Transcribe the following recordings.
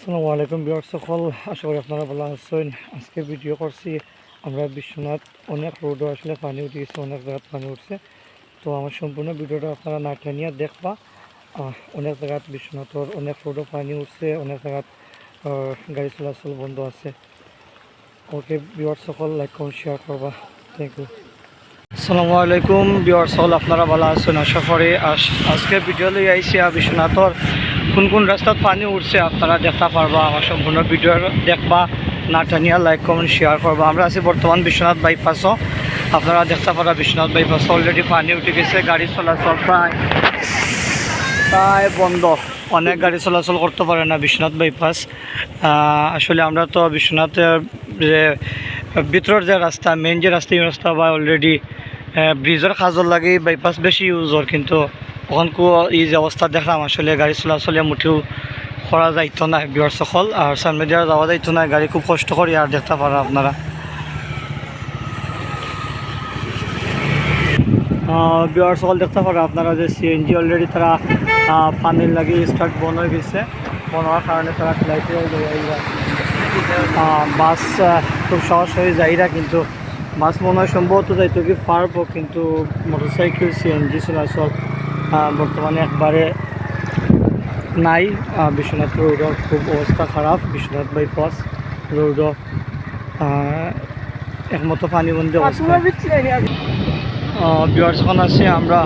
আসসালামু আলাইকুম বিয়ার সকল আশা করি আপনারা ভালো আছেন। আজকে ভিডিও করছি আমরা বিশ্বনাথ, অনেক রোডও আসলে পানি উঠে গেছে, অনেক জায়গায় পানি উঠছে। তো আমার সম্পূর্ণ ভিডিওটা আপনারা না টানিয়ে দেখবা। অনেক জায়গাত বিশ্বনাথর অনেক রোডও পানি উঠছে, অনেক জায়গাত গাড়ি চলাচল বন্ধ আছে। ওকে বিয়ার সকল লাইক কমেন্ট শেয়ার করবা। থ্যাংক ইউ আসসালামু আলাইকুম বিয়ার সকল আপনারা ভালো আছেন? আশা করি আজ- আজকে ভিডিও লই আইসি বিশ্বনাথর কোন কোন রাস্তাত পানি উঠছে আপনারা দেখতে পারবা, আমার সম্পূর্ণ ভিডিও দেখবা। না টানিয়া লাইক কমেন্ট শেয়ার করবা। আমরা আছি বর্তমান বিশ্বনাথ বাইপাসও আপনারা দেখতে পারা বিশ্বনাথ বাইপাস অলরেডি পানি উঠে গেছে, গাড়ি চলাচল প্রায় প্রায় বন্ধ। অনেক গাড়ি চলাচল করতে পারে না বিশ্বনাথ বাইপাস আসলে আমরা তো বিশ্বনাথের যে ভিতরের যে রাস্তা মেইন যে রাস্তা, এই রাস্তা বা অলরেডি ব্রিজের কাজর লাগে বাইপাস বেশি ইউজর কিন্তু ওখান কো এই যে অবস্থা দেখলাম আসলে গাড়ি চলাচলে মুঠেও করা যাইতো না বিয়ার সকল। আর দিয়ে যাওয়া যাইতো না গাড়ি খুব কষ্ট করি আর দেখতে পারা আপনারা। বিয়ার সকল দেখতে পারা আপনারা যে সিএনজি অলরেডি তারা পানির লাগে স্টার্ট বন্ধ হয়ে গেছে। বন্ধ হওয়ার কারণে তারা ফ্লাইটে বাস খুব সহজ হয়ে যায় কিন্তু বাস মনে হয় সম্ভবত যাইতো কি পারব কিন্তু মোটরসাইকেল সিএনজি চলাচল বর্তমানে একবারে নাই। বিশ্বনাথ রোডের খুব অবস্থা খারাপ বিশ্বনাথ বাইপাস রোডও একমতো পানিবন্দি অবস্থা। বিয়ার্সখন আছে আমরা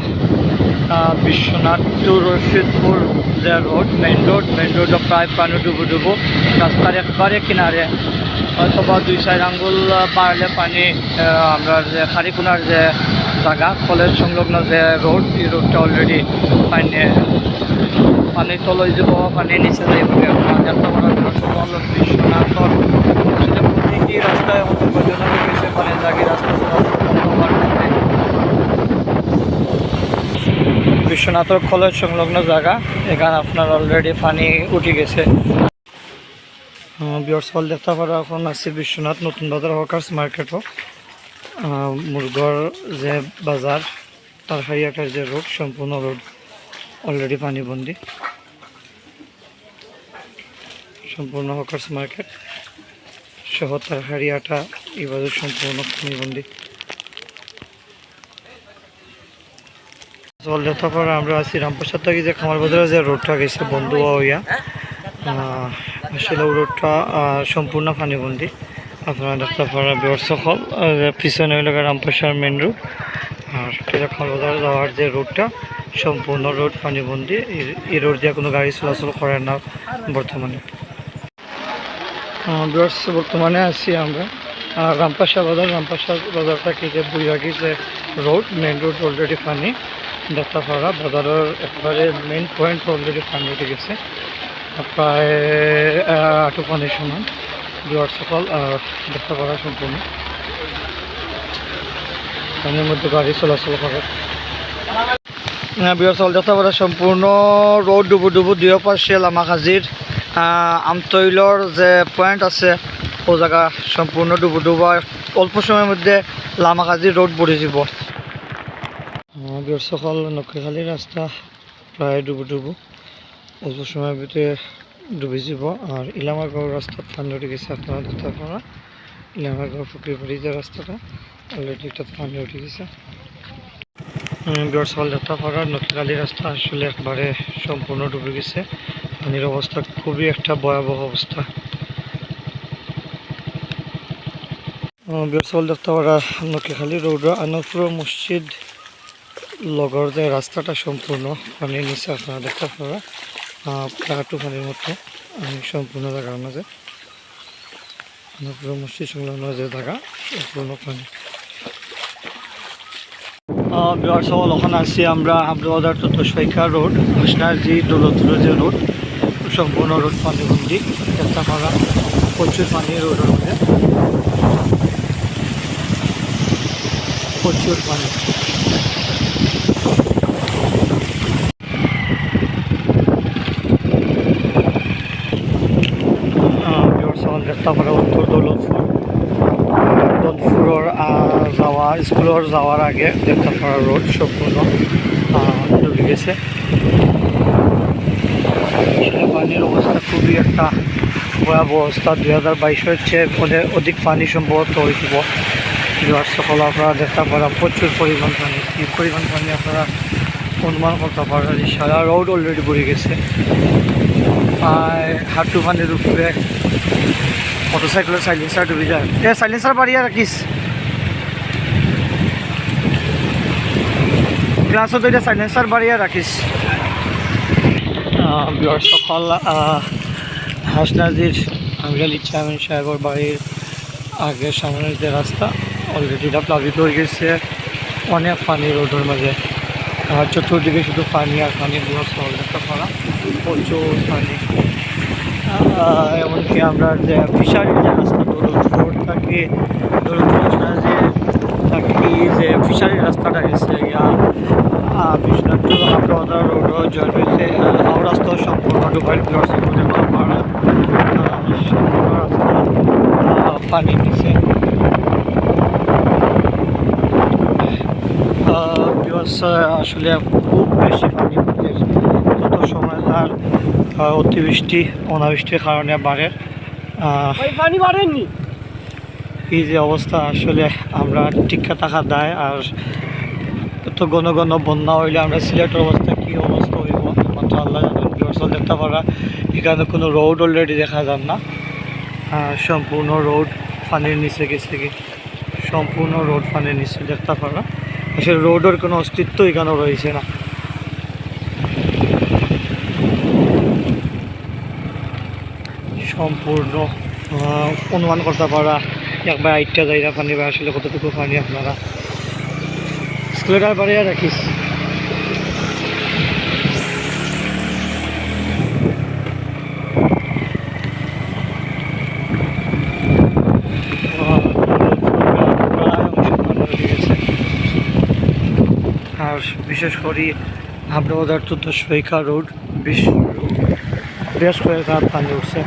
বিশ্বনাথ টু রশিদপুর যে রোড মেইন রোড মেইন রোডও প্রায় পানি ডুবো ডুবো। রাস্তার একবারে কিনারে হয়তো দুই চার আঙ্গুল পারলে পানি আমরা যে খারিকুনার যে জায়গা কলেজ সংলগ্ন যে রোড এই রোডটা অলরেডি পানি পানি তলৈ যাব পানি নিচে যাই বুলি আপোনাৰ দেখতে পারা সকল বিশ্বনাথৰ আসলে প্রতিটি রাস্তায় আমাদের পানি রাস্তা কলেজ সংলগ্ন জায়গা এখানে আপনার অলরেডি পানি উঠে গেছে। বিয়র্সল দেখতে পারা এখন আছে বিশ্বনাথ, নতুন বাজার হকার্স মার্কেটও মুরগর যে বাজার, তার হারিয়াটার যে রোড, সম্পূর্ণ রোড অলরেডি পানিবন্দি। সম্পূর্ণ হকার্স মার্কেট সহ তার হারিয়াটা এই বাজার সম্পূর্ণ পানিবন্দি। জল আমরা আছি রামপ্রসাদ থেকে যে খামার বাজারে যে রোডটা গেছে বন্ধু হইয়া। ওই রোডটা সম্পূর্ণ পানিবন্দি। আপনারা পারা ব্যবসা পিছনে হইল রামপ্রসাদ মেন রোড আর খামার বাজার যাওয়ার যে রোডটা সম্পূর্ণ রোড পানিবন্দি। এই- রোড দিয়ে কোনো গাড়ি চলাচল করে না বর্তমানে বিয়ার্স বর্তমানে আছি আমরা। রামপাশা বাজার রামপাশা বাজারটা কি যে বুড়িয়াগি যে রোড মেন রোড অলরেডি পানি। পারা বাজারের একবারে মেইন পয়েন্ট অলরেডি পানি উঠে গেছে। প্রায় আটু পানির সমান দুয়ার সকাল আহ, দেখতে পারা সম্পূর্ণ। পানির মধ্যে গাড়ি চলাচল করে। হ্যাঁ বিয়ার চল দেখতে পারা সম্পূর্ণ। রোড ডুবু ডুবু দুই পাশে লামাখাজির আমতৈলর যে পয়েন্ট আছে ও জায়গা সম্পূর্ণ ডুবু ডুবা। অল্প সময়ের মধ্যে লামাখাজি রোড পড়ে যাব। বিয়ার সকাল নকরিখালি রাস্তা প্রায় ডুবু ডুবু। অল্প সময়ের ভিতরে ডুবে যাব। আর ইলামাগড় রাস্তাত পানি উঠে গেছে আপনারা দেখতে পারা ইলামাগড় পুকুরি বাড়ি যে রাস্তাটা অলরেডি এটা পানি উঠে গেছে বিয়ার সকাল দেখতে পারা নকরিখালি রাস্তা আসলে একবারে সম্পূর্ণ ডুবে গেছে। পানির অবস্থা খুবই একটা ভয়াবহ অবস্থা। বিয়ার সকাল দেখতে পারা নকরিখালি রোড আনপুর মসজিদ লগর যে রাস্তাটা সম্পূর্ণ পানির নিচে আপনারা দেখতে পারা প্রাটু পানির মতো আমি সম্পূর্ণ জায়গার মাঝে আনপুর মসজিদ সংলগ্ন যে জায়গা সম্পূর্ণ পানি। বিহার সকল ওখানে আছি আমরা হামদাবাদার চতুর্শাইখা রোড, কৃষ্ণাজি দৌলতপুরের যে রোড, সম্পূর্ণ রোড পানিবন্দি একটা পাড়া প্রচুর পানি রোডের মধ্যে। প্রচুর পানি। দেখতে পারা উত্তর দৌলতপুর, দৌলতপুরের যাওয়া, স্কুলের যাওয়ার আগে দেবতাপাড়া রোড সম্পূর্ণ ডুবে গেছে। পানির অবস্থা খুবই একটা ভয়াবহ অবস্থা। দুই হাজার বাইশের চেয়ে অনেক অধিক পানি সম্ভবত হয়েছিল বিহার সকল আপনারা দেখতে পারা প্রচুর পরিমাণ পানি, কি পরিমাণ পানি আপনারা অনুমান করতে পারেন সারা রোড অলরেডি ভরে গেছে। আর হাঁটু পানির উপরে মোটরসাইকেলের সাইলেন্সার ডুবে যায় এ সাইলেন্সার বাড়িয়ে রাখিস গ্লাসও এটা সাইলেন্সার বাড়িয়ে রাখিস। সকাল হাসনাজির আমিরালি চেয়ারম্যান সাহেবের বাড়ির আগে সামনের যে রাস্তা অলরেডি এটা প্লাবিত হয়ে গেছে। অনেক পানি রোডের মাঝে। আর চতুর্দিকে শুধু পানি আর পানি শহর একটা করা। প্রচুর পানি এমনকি আমরা যে ফিশারির যে রাস্তা দৌলত রোড থাকে হাসনাজির থাকি যে ফিশারির রাস্তাটা গেছে ইয়া বিশ্বনাথ হাবড়া রোডও সম্পূর্ণ ডুবাইল পানি নিচে আহ, আসলে খুব বেশি পানি যত সময় আহ, অতিবৃষ্টি অনাবৃষ্টির কারণে বাড়ে পানি বাড়েননি? এই যে অবস্থা আসলে আমরা টিকা থাকা দেয় আর এত ঘন ঘন বন্যা হইলে আমরা সিলেটের অবস্থা কি অবস্থা হইব? মাত্র আল্লাহ জানেন দেখতে পারা এখানে কোনো রোড অলরেডি দেখা যান না। সম্পূর্ণ রোড পানির নিচে গেছে কি? সম্পূর্ণ রোড পানির নিচে দেখতে পারা আসলে রোডের কোনো অস্তিত্ব এখানে রয়েছে না। সম্পূর্ণ অনুমান করতে পারা একবার আইটটা যাইরা পানি বা আসলে কতটুকু পানি আপনারা। স্কুলের বাড়িয়ে রাখিস আর বিশেষ করে হাবড়াবাজার চোদ্দশো রোড, বেশ বেশ কয়েক পানি উঠছে।